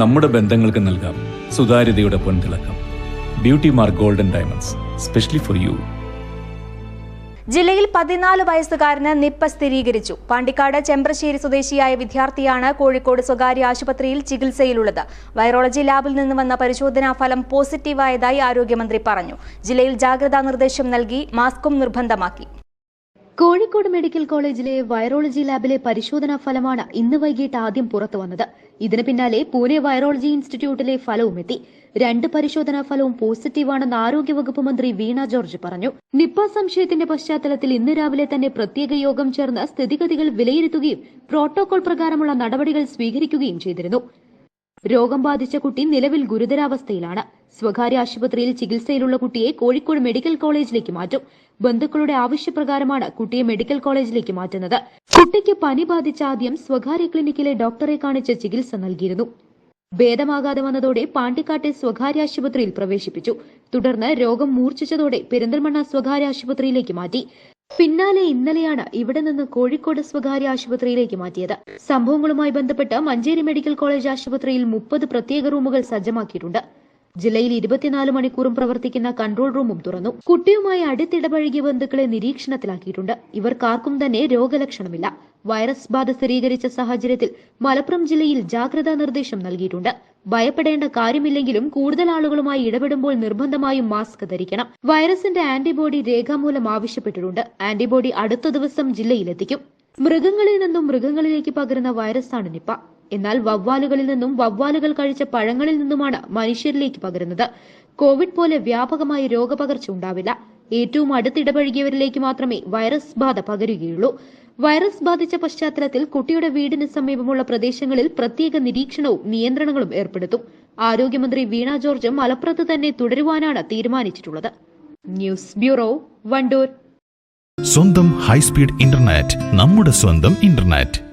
നമ്മുടെ ബന്ധങ്ങൾക്ക് നൽകാം. സുതാര്യതയുടെ പൊൻതിളക്കം. Beauty mark golden diamonds specially for you ജില്ലയിൽ പതിനാല് വയസ്സുകാരന് നിപ്പ സ്ഥിരീകരിച്ചു. പാണ്ടിക്കാട് ചെമ്പ്രശ്ശേരി സ്വദേശിയായ വിദ്യാർത്ഥിയാണ് കോഴിക്കോട് സ്വകാര്യ ആശുപത്രിയിൽ ചികിത്സയിലുള്ളത്. വൈറോളജി ലാബിൽ നിന്ന് വന്ന പരിശോധനാ ഫലം പോസിറ്റീവായതായി ആരോഗ്യമന്ത്രി പറഞ്ഞു. ജില്ലയിൽ ജാഗ്രതാ നിർദ്ദേശം നൽകി മാസ്കും നിർബന്ധമാക്കി. കോഴിക്കോട് മെഡിക്കൽ കോളേജിലെ വൈറോളജി ലാബിലെ പരിശോധനാ ഫലമാണ് ഇന്ന് വൈകിട്ട് ആദ്യം പുറത്തു വന്നത്. ഇതിന് പിന്നാലെ പൂനെ വൈറോളജി ഇൻസ്റ്റിറ്റ്യൂട്ടിലെ ഫലവും എത്തി. രണ്ട് പരിശോധനാ ഫലവും പോസിറ്റീവാണെന്ന് ആരോഗ്യവകുപ്പ് മന്ത്രി വീണ ജോർജ് പറഞ്ഞു. നിപ്പ സംശയത്തിന്റെ പശ്ചാത്തലത്തിൽ ഇന്ന് രാവിലെ തന്നെ പ്രത്യേക യോഗം ചേർന്ന് സ്ഥിതിഗതികൾ വിലയിരുത്തുകയും പ്രോട്ടോകോൾ പ്രകാരമുള്ള നടപടികൾ സ്വീകരിക്കുകയും ചെയ്തിരുന്നു. രോഗം ബാധിച്ച കുട്ടി നിലവിൽ ഗുരുതരാവസ്ഥയിലാണ്. സ്വകാര്യ ആശുപത്രിയിൽ ചികിത്സയിലുള്ള കുട്ടിയെ കോഴിക്കോട് മെഡിക്കൽ കോളേജിലേക്ക് മാറ്റും. ബന്ധുക്കളുടെ ആവശ്യപ്രകാരമാണ് കുട്ടിയെ മെഡിക്കൽ കോളേജിലേക്ക് മാറ്റുന്നത്. കുട്ടിക്ക് പനി ബാധിച്ച ആദ്യം സ്വകാര്യ ക്ലിനിക്കിലെ ഡോക്ടറെ കാണിച്ച് ചികിത്സ നൽകിയിരുന്നു. ഭേദമാകാതെ വന്നതോടെ പാണ്ടിക്കാട്ടെ സ്വകാര്യ ആശുപത്രിയിൽ പ്രവേശിപ്പിച്ചു. തുടർന്ന് രോഗം മൂർച്ഛിച്ചതോടെ പെരിന്തൽമണ്ണ സ്വകാര്യ ആശുപത്രിയിലേക്ക് മാറ്റി. പിന്നാലെ ഇന്നലെയാണ് ഇവിടെ നിന്ന് കോഴിക്കോട് സ്വകാര്യ ആശുപത്രിയിലേക്ക് മാറ്റിയത്. സംഭവങ്ങളുമായി ബന്ധപ്പെട്ട് മഞ്ചേരി മെഡിക്കൽ കോളേജ് ആശുപത്രിയിൽ മുപ്പത് പ്രത്യേക റൂമുകൾ സജ്ജമാക്കിയിട്ടുണ്ട്. ജില്ലയിൽ ഇരുപത്തിനാല് മണിക്കൂറും പ്രവർത്തിക്കുന്ന കൺട്രോൾ റൂമും തുറന്നു. കുട്ടിയുമായി അടുത്തിടപഴകിയ ബന്ധുക്കളെ നിരീക്ഷണത്തിലാക്കിയിട്ടുണ്ട്. ഇവർക്കാർക്കും തന്നെ രോഗലക്ഷണമില്ല. വൈറസ് ബാധ സ്ഥിരീകരിച്ച സാഹചര്യത്തിൽ മലപ്പുറം ജില്ലയിൽ ജാഗ്രതാ നിർദ്ദേശം നൽകിയിട്ടുണ്ട്. ഭയപ്പെടേണ്ട കാര്യമില്ലെങ്കിലും കൂടുതൽ ആളുകളുമായി ഇടപെടുമ്പോൾ നിർബന്ധമായും മാസ്ക് ധരിക്കണം. വൈറസിന്റെ ആന്റിബോഡി രേഖാമൂലം ആവശ്യപ്പെട്ടിട്ടുണ്ട്. ആന്റിബോഡി അടുത്ത ദിവസം ജില്ലയിലെത്തിക്കും. മൃഗങ്ങളിൽ നിന്നും മൃഗങ്ങളിലേക്ക് പകരുന്ന വൈറസാണ് നിപ്പ. എന്നാൽ വവ്വാലുകളിൽ നിന്നും വവ്വാലുകൾ കഴിച്ച പഴങ്ങളിൽ നിന്നുമാണ് മനുഷ്യരിലേക്ക് പകരുന്നത്. കോവിഡ് പോലെ വ്യാപകമായി രോഗപകർച്ച ഉണ്ടാവില്ല. ഏറ്റവും അടുത്തിടപഴകിയവരിലേക്ക് മാത്രമേ വൈറസ് ബാധ പകരുകയുള്ളൂ. വൈറസ് ബാധിച്ച പശ്ചാത്തലത്തിൽ കുട്ടിയുടെ വീടിന് സമീപമുള്ള പ്രദേശങ്ങളിൽ പ്രത്യേക നിരീക്ഷണവും നിയന്ത്രണങ്ങളും ഏർപ്പെടുത്തും. ആരോഗ്യമന്ത്രി വീണ ജോർജ് മലപ്പുറത്ത് തന്നെ തുടരുവാനാണ് തീരുമാനിച്ചിട്ടുള്ളത്. News bureau Wandoor. സ്വന്തം ഹൈസ്പീഡ് ഇന്റർനെറ്റ് നമ്മുടെ സ്വന്തം ഇന്റർനെറ്റ്.